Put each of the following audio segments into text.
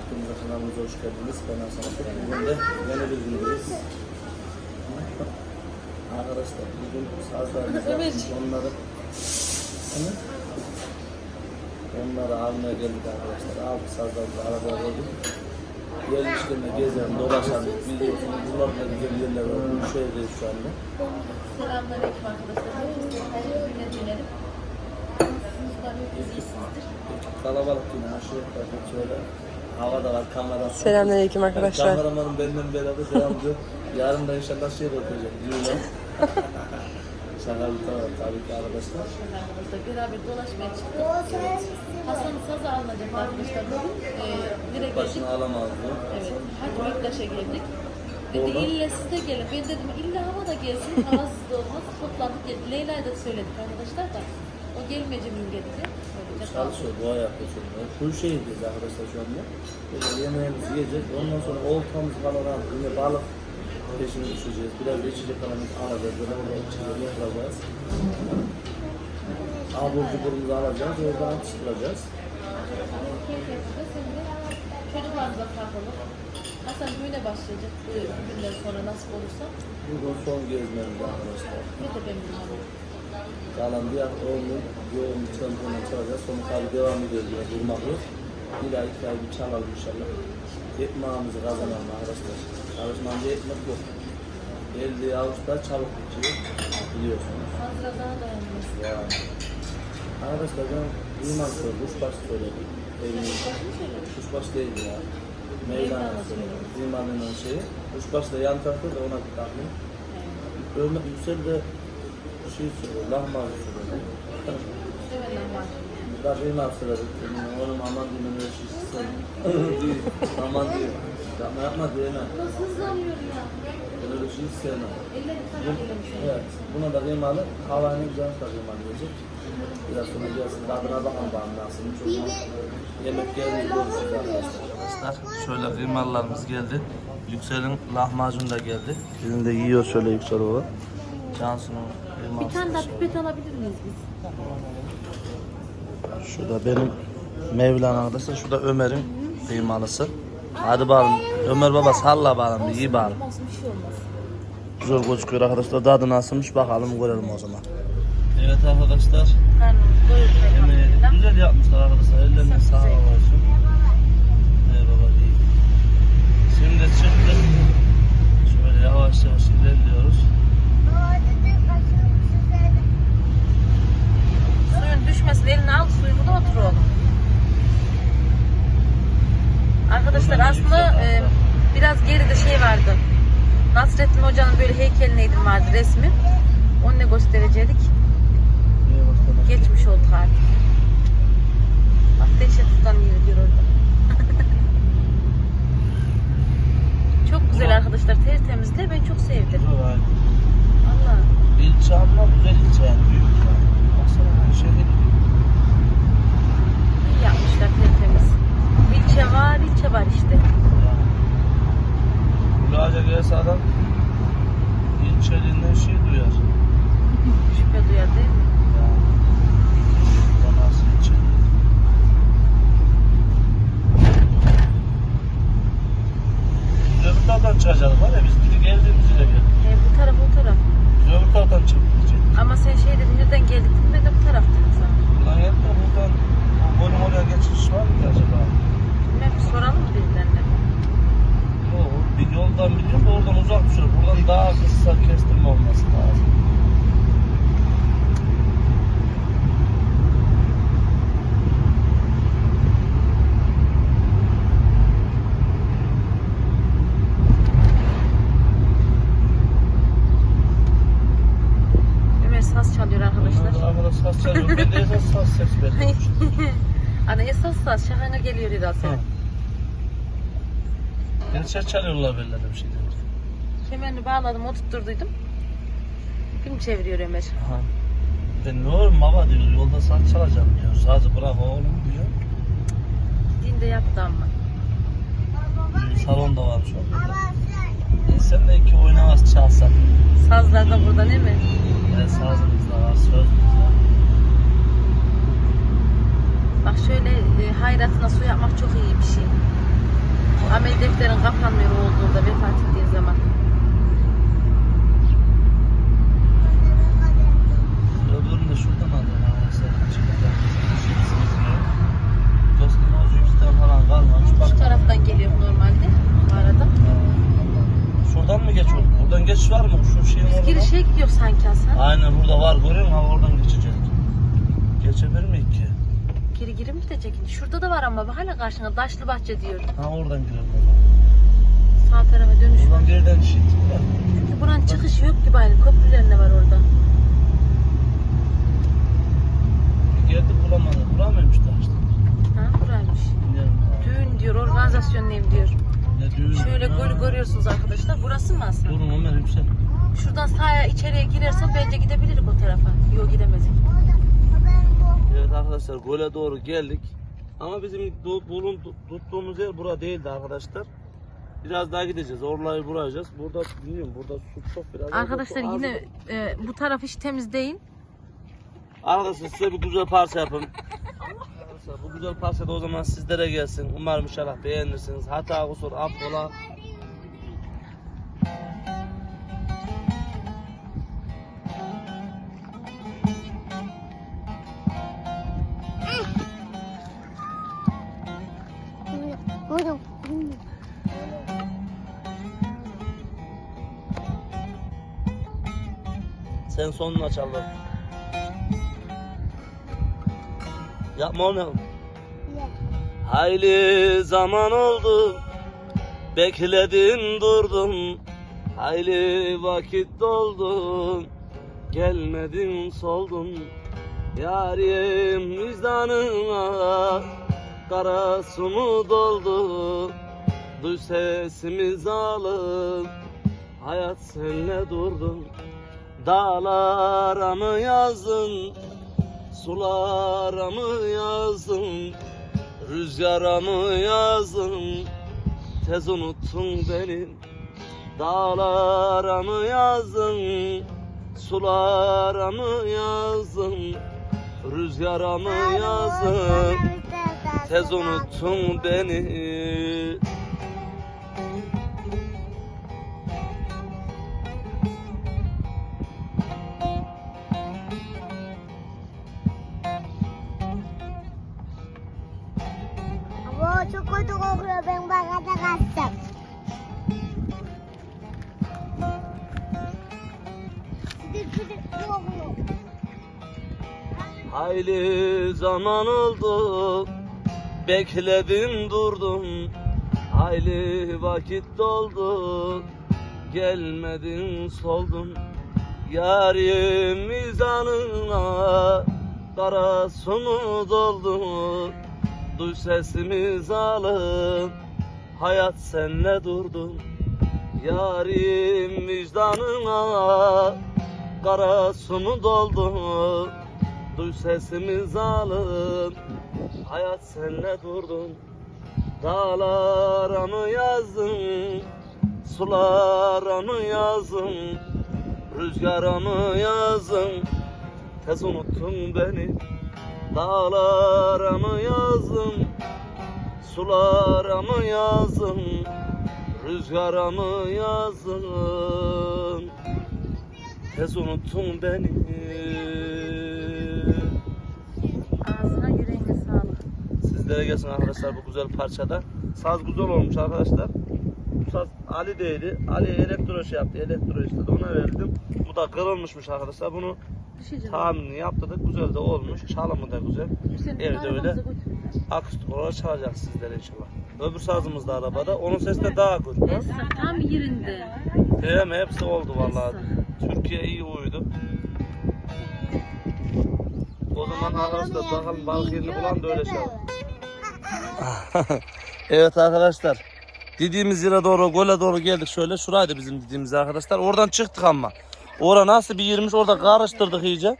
Hakkımıza kanalımıza hoş geldiniz. Ben Hasan Atık. Bugün de yeni bir gündeyiz. Arkadaşlar bugün sazlarımız yapmış. Onları? Onları almaya geldik arkadaşlar. Aldık sazlarımızı arabaya koyduk. Gelmişken de gezelim, dolaşalım. Biliyorsunuz buralarda güzel yerler var. Bu şehirdeyiz şu anda. Selamünaleyküm arkadaşlar. Hayırlı günler dilerim. Sizler iyisizdir. Kalabalık yine aşırı şöyle. Hava da var, kamera. Selamünaleyküm arkadaşlar. Kameramanım benden beraber devam ediyor. Yarın da inşallah şey bakacak. Yürüyle. Şaka bir tarafa tabii ki arkadaşlar. Arkadaşlar beraber dolaşmaya çıktık. Hasan Saz'a alınacak arkadaşlar. Bugün e, nereye geldik? Başını alamazdı. Evet. Hadi Bektaş'a geldik. Dedi Orada? illa siz de gelin. Ben dedim illa hava da gelsin. Havasız da olmaz. Toplandık geldik. Leyla'ya da söyledik arkadaşlar da. O gelmeyecek mi dedi. Çalışıyor, dua yapıyor şimdi. Full şehirdeyiz arkadaşlar şu anda. Böyle yemeğimizi yiyeceğiz. Ondan sonra oltamız falan aldık. Yine balık peşine düşeceğiz. Biraz da içecek falan alacağız. Böyle orada içecek yapacağız. Abur cuburumuzu alacağız. Orada atıştıracağız. Çocuklarımıza kalkalım. Hasan düğüne başlayacak. Bu günden sonra nasip olursa. Bugün son gezmemiz arkadaşlar. Ne ben bilmiyorum. Kalan bir hafta gün yoğun bir tempoyla çalacağız. Sonra tabi devam ediyoruz yine durmak yok. Bir ay iki ay bir çalalım inşallah. Ekmeğimizi kazanalım arkadaşlar. Çalışmanca ekmek yok. Elde avuçta çabuk bitiyor. Biliyorsunuz. Fazla daha dayanmaz. Ya. Arkadaşlar ben iman söylüyorum. Kuşbaşı söyledim. Evin Baş mı söyledin? kuşbaşı değil ya. Mevlana söyledim. İmanın şeyi. Kuşbaşı da yan tarafta da ona tahmin. Ömer Yüksel de şey söylüyor. Lahmacun var. Bak iman söyledik. Onun aman diyeyim öyle şey. Değil. Aman diyeyim. Yapma yapma diyemem. Nasıl hızlanıyor ya? Öyle şey Bu, sana gelemiş. evet. Buna da kıymalı. Havayla güzel da kıymalı. Biraz sonra gelsin. Tadına bana nasıl. Çok yemek gelince görüşürüz arkadaşlar. Şöyle kıymalarımız geldi. Yüksel'in lahmacun da geldi. Bizim de yiyor şöyle Yüksel baba. Cansu'nun. Bir tane daha pipet alabilir miyiz biz? Şurada benim Mevlana arkadaşlar. Şurada Ömer'in kıymalısı. Hadi bakalım. Ömer baba salla bakalım. bir iyi bakalım. Olsun bir şey olmaz. Güzel gözüküyor arkadaşlar. Tadı nasılmış bakalım görelim o zaman. Evet arkadaşlar. Karnımız doyurdu Yemeği güzel yapmışlar arkadaşlar. Ellerine sağlık Çalıyorlar böyle bir şey demiş. Kemerini bağladım oturtturduydum. Film çeviriyor Ömer. Aha. Ben ne oğlum baba diyor yolda saz çalacağım diyor. Sazı bırak oğlum diyor. Dinde yaptı ama. Bir salonda varmış orada. Sen de iki oynamaz çalsan. Sazlar da burada değil mi? Ben sazımız da var, sözümüz var. Bak şöyle e, hayratına su yapmak çok iyi bir şey. Amel defterin kapanmıyor olduğunda vefat ettiğin zaman. Öbürünü de şuradan alalım arkadaşlar. Çıkacak. Dostum o falan kalmamış. Şu taraftan geliyor normalde bu arada. Şuradan mı geç oldu? Buradan geçiş var mı? Şu şeyin Biz girişe gidiyor sanki Hasan. Aynen burada var görüyor musun? Oradan geçecek. Geçebilir mi ki? Geri geri mi gidecek? Şurada da var ama hala karşına Daşlı Bahçe diyor. Ha oradan girelim. Sağ tarafa dönüş var. Buradan birden işit. Çünkü buranın çıkışı yok gibi aynı. Köprülerine var orada. Geldik bulamadık. Bulamıyormuş da işte. Ha buraymış. Bilmiyorum. Düğün diyor, organizasyonlayım diyor. Ne düğün? Şöyle gör, görüyorsunuz arkadaşlar. Burası mı Hasan? Durun Ömer yüksel. Şuradan sağa içeriye girersen bence gidebilirik o tarafa. Yok gidemezik. Evet arkadaşlar gole doğru geldik. Ama bizim bulun tuttuğumuz yer bura değildi arkadaşlar. Biraz daha gideceğiz. Orlayı vuracağız. Burada bilmiyorum burada su çok biraz. Arkadaşlar yine e, bu taraf hiç temiz değil. Arkadaşlar size bir güzel parça yapın. Arkadaşlar bu güzel parça da o zaman sizlere gelsin. Umarım inşallah beğenirsiniz. Hata kusur affola. Sonunu aç Allah'ım. Yapma. Onu. Hayli zaman oldu Bekledim durdum Hayli vakit doldu Gelmedin soldun. Yarim vicdanına Kara su mu doldu? Duy sesimi zalim Hayat senle durdum Dağlara mı yazdın Sulara mı yazdın Rüzgara mı yazdın Tez unuttun beni Dağlara mı yazdın Sulara mı yazdın Rüzgara mı yazdın Tez unuttun beni Hayli zaman oldu Bekledim durdum. Hayli vakit doldu Gelmedin soldun. Yarim mizanına Kara su mu doldu. Duy sesimi zalim Hayat senle durdum Yarim vicdanına Kara su mu doldu Duy sesimi zalim Hayat senle durdum Dağlara mı yazdın Sulara mı yazdın Rüzgara mı yazdın. Tez unuttun beni Dağlara mı yazdın Sulara mı yazdın Rüzgara mı yazdın. Tez unuttun beni Sizlere gelsin arkadaşlar bu güzel parçada. Saz güzel olmuş arkadaşlar. Bu saz Ali'deydi. Ali elektro şey yaptı. Elektro istedi. Ona verdim. Bu da kırılmışmış arkadaşlar. Bunu Düşeceğim. tahminini yaptırdık. Güzel de olmuş. Çalımı da güzel. Hüseyin, Evet, bunu öyle. Akustik olarak çalacak sizlere inşallah. Öbür sazımız da arabada. Onun sesi de daha güzel. Esra tam yerinde. Hem hepsi oldu vallahi. Türkiye iyi uydu. O zaman arkadaşlar bakalım balık yerini bulan da öyle şey. evet arkadaşlar. Dediğimiz yere doğru, gole doğru geldik şöyle. Şuraydı bizim dediğimiz arkadaşlar. Oradan çıktık ama. Ora nasıl bir yermiş orada karıştırdık iyice.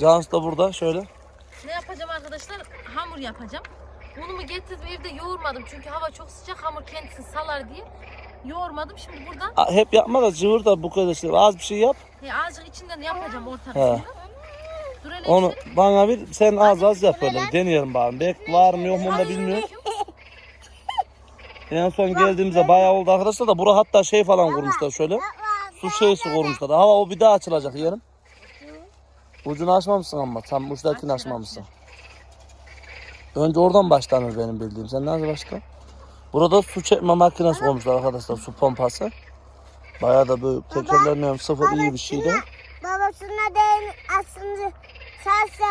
Cans da burada şöyle. Ne yapacağım arkadaşlar? Hamur yapacağım. Unumu getirdim evde yoğurmadım çünkü hava çok sıcak hamur kendisini salar diye. Yoğurmadım şimdi buradan Hep yapma da cıvır da bu kadar şey. Az bir şey yap. he, azıcık içinden yapacağım orta He. kısmını. Dur hele Onu bana bir sen az az yap öyle. Deneyelim bakalım. Belki var mı yok mu onu da bilmiyorum. En son geldiğimizde bayağı oldu arkadaşlar da bura hatta şey falan kurmuşlar şöyle. Su şeysi kurmuşlar. Hava o bir daha açılacak yerim. Ucunu açmamışsın ama tam uçtakini açmamışsın. Önce oradan başlanır benim bildiğim. Sen nerede başla? Burada su çekme makinesi koymuşlar arkadaşlar. Su pompası. Bayağı da böyle tekerlerle sıfır iyi bir şeydi. Babasına değin aslında sarsa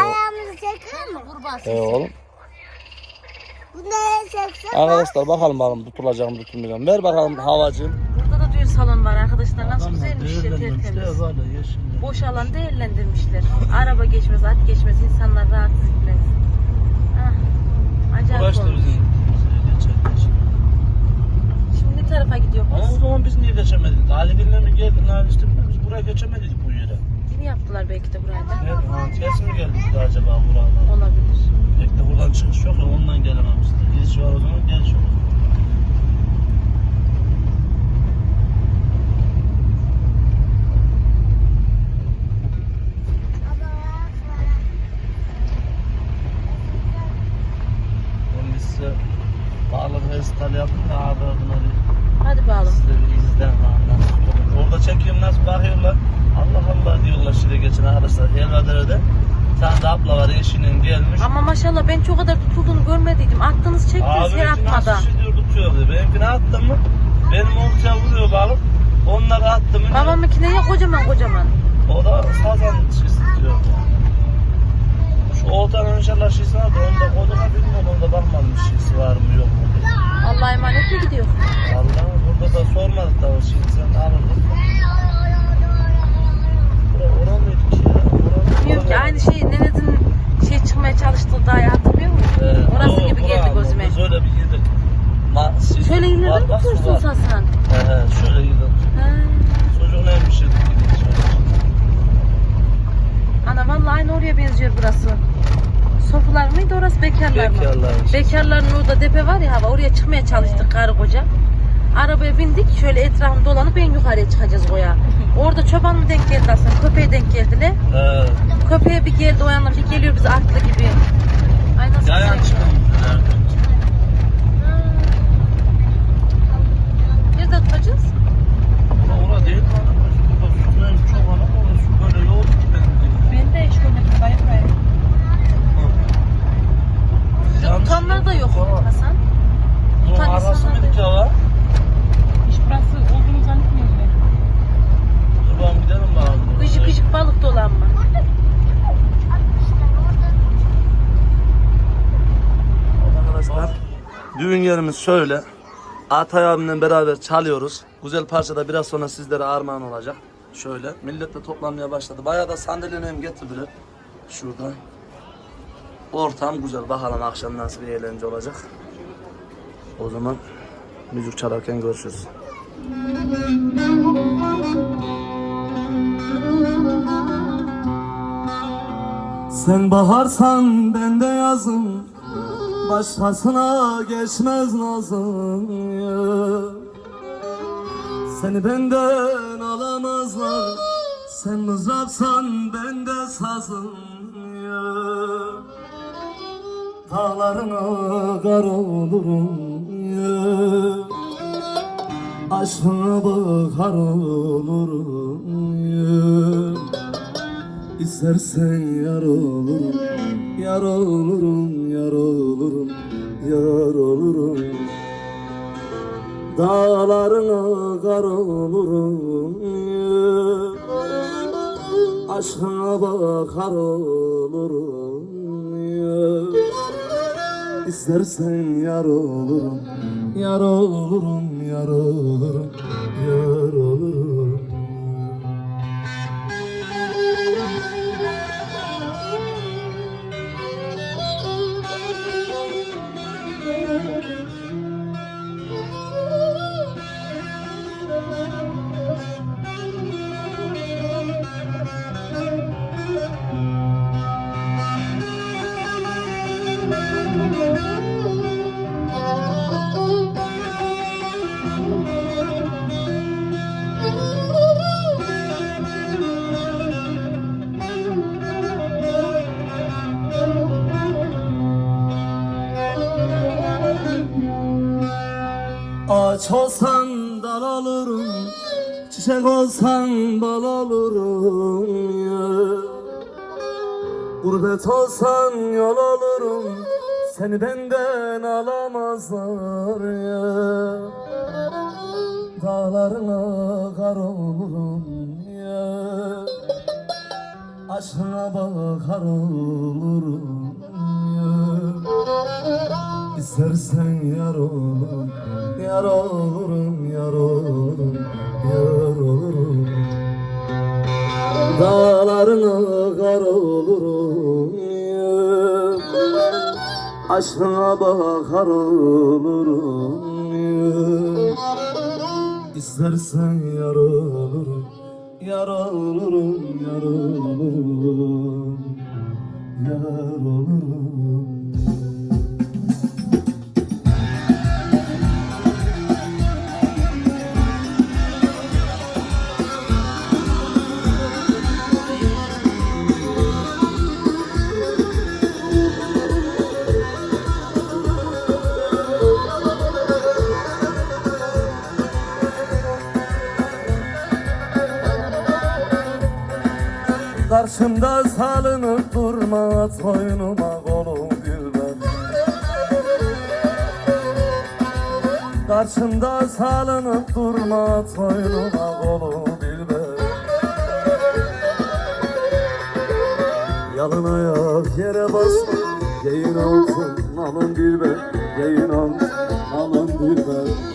ayağımızı çeker mi? Kurbağa Ee oğlum. Bu neye çekse? Arkadaşlar bakalım bakalım tutulacak mı tutulmayacak mı. Ver bakalım havacığım. Burada da düğün salon var arkadaşlar. Nasıl güzelmiş ya tertemiz. Boş alan değerlendirmişler. Araba geçmez, at geçmez, insanlar rahatsız etmez. Ah, acayip da olmuş. bizim Şimdi ne tarafa gidiyor Ama o kız? zaman biz niye geçemedik? Ali Dinle mi geldi? Nail işte biz buraya geçemedik bu yere. Yeni yaptılar belki de burayı da. Evet, Antiyas mı geldik acaba buradan? Olabilir. Belki de buradan çıkış yok ya ondan gelememiştir. Giriş var o zaman geliş yok. Ben biz size bağlı resital yaptım da abi bunları Hadi bakalım. size bir izlen lan nasıl olur. Orada çekiyorum nasıl bakıyorlar. Allah Allah diyorlar şimdi geçen arkadaşlar. Helvadere'de bir tane de abla var eşinin gelmiş. Ama ben çok kadar tutulduğunu görmediydim. Attınız çektiniz her benimki atmadan. nasıl şişiyor tutuyor diyor. Benimkini attım mı benim ortaya vuruyor balık. Onları attım mı Babamınkine ya kocaman kocaman. o da sazan şişi diyor. Şu oltanın inşallah şişi var da onda koduna bilmiyorum onda bakmadım şişi var mı yok mu diye. Allah'a emanet mi gidiyor? Vallahi burada da sormadık da o şişi sen alırdın. Bura oran mıydı ki ya? Oran- Bilmiyorum ki aynı şey Nenet'in şey çıkmaya çalıştığı dağı hatırlıyor musun? Ee, Orası o- gibi geldi gözüme. Biz öyle bir yedik. Ma, şey, Şöyle ileride mi var. Hasan? He he şöyle. Ha. Çocuk neymiş yedik yedik şöyle. Ana vallahi aynı oraya benziyor burası. Sofular mıydı orası bekarlar mı? Bekarlar. Bekarların orada depe var ya hava oraya çıkmaya çalıştık karı koca. Arabaya bindik şöyle etrafını dolanıp en yukarıya çıkacağız oya. Orada çoban mı denk geldi aslında köpeğe denk geldiler. He. Köpeğe bir geldi o yandan bir geliyor bize atlı gibi. Ay nasıl güzel. çıkın. Ha. Nerede tutacağız? Orada değil mi? Burada su neymiş çok ana orada su böyle ki bildiğim. Ben de hiç görmedim. Tutanlar da yok. Hasan. Tutan arası mıydı ki hava? Hiç burası olduğunu zannetmiyorum ben. Dur bakalım gidelim bakalım. Gıcık gıcık balık dolanma. Arkadaşlar düğün yerimiz şöyle. Atay abimle beraber çalıyoruz. Güzel parçada biraz sonra sizlere armağan olacak. Şöyle. Millet de toplanmaya başladı. Bayağı da sandalyelerimi getirdiler. Şurada. Ortam güzel. Bakalım akşam nasıl bir eğlence olacak. O zaman müzik çalarken görüşürüz. Sen baharsan ben de yazım Başkasına geçmez nazım ya. Seni benden alamazlar Sen mızrapsan ben de sazım ya. Dağlarına kar olurum ya. Aşkına bakar olurum ya. İstersen yar olurum, yar olurum, yar olurum. Dağlarına kar olurum, aşkına bakar olurum. İstersen yar olurum, yar olurum, yar olurum, yar olurum. Olsan dal olurum Çiçek olsan bal olurum ya Gurbet olsan yol olurum Seni benden alamazlar ya Dağlarına kar olurum ya Aşkına bakar olurum ya İstersen yar olurum Yar olurum, yar olurum, yar olurum. Dağlarına kar olurum Aşkına bakar olurum İstersen yar olurum Yar olurum, yar olurum Yar olurum Karşımda salınıp durma Toynuma kolum dilber Karşımda salınıp durma Toynuma kolum dilber Yalın ayak yere basma Yayın olsun alın dilber Yayın olsun alın dilber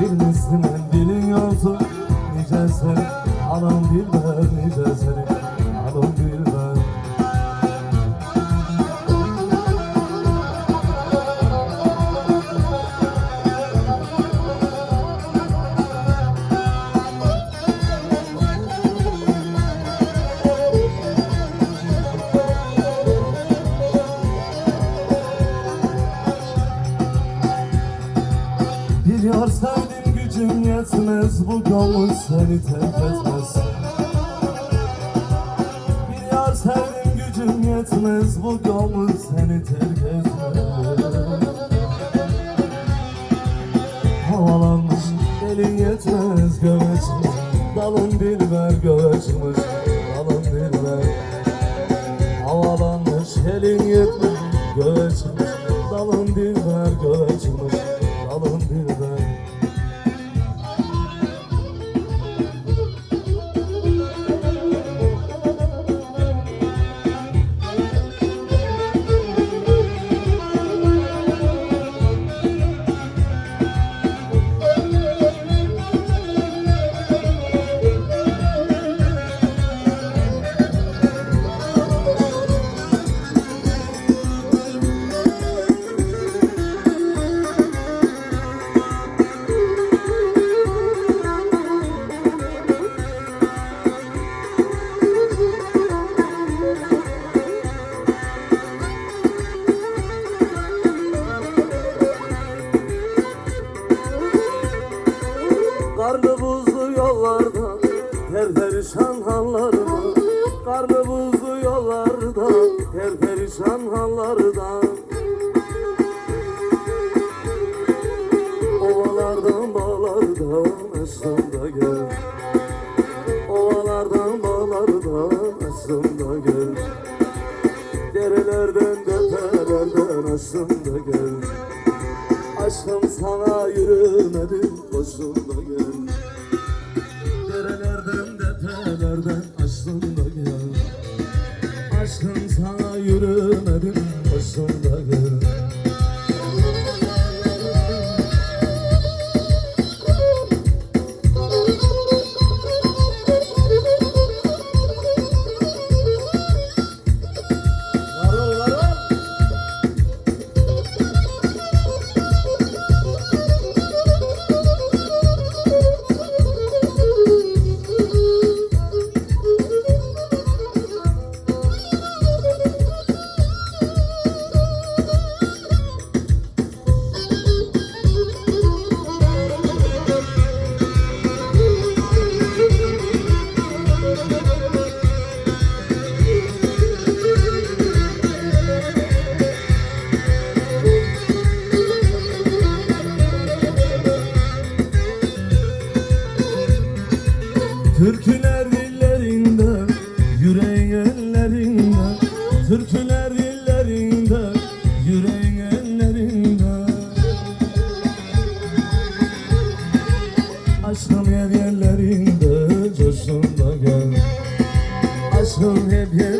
Bir misline dilin yoktur Nice senin alın dilber Nice senin seni terk etmez Biliyor sevdim gücüm yetmez Bu gönül seni terk etmez. Havalanmış elin yetmez göveçmiş Dalın dilber göveçmiş Dalın bağlardan Aşkım da gel. Derelerden tepelerden Aşkım da gel. Aşkım sana yürümedim Boşluğunda gel. Derelerden depelerden Aşkımda gel. Aşkım sana yürümedim yüreğin ellerinde. Aşkım hep yerlerinde, coştuğunda gel. Aşkım hep yerlerinde,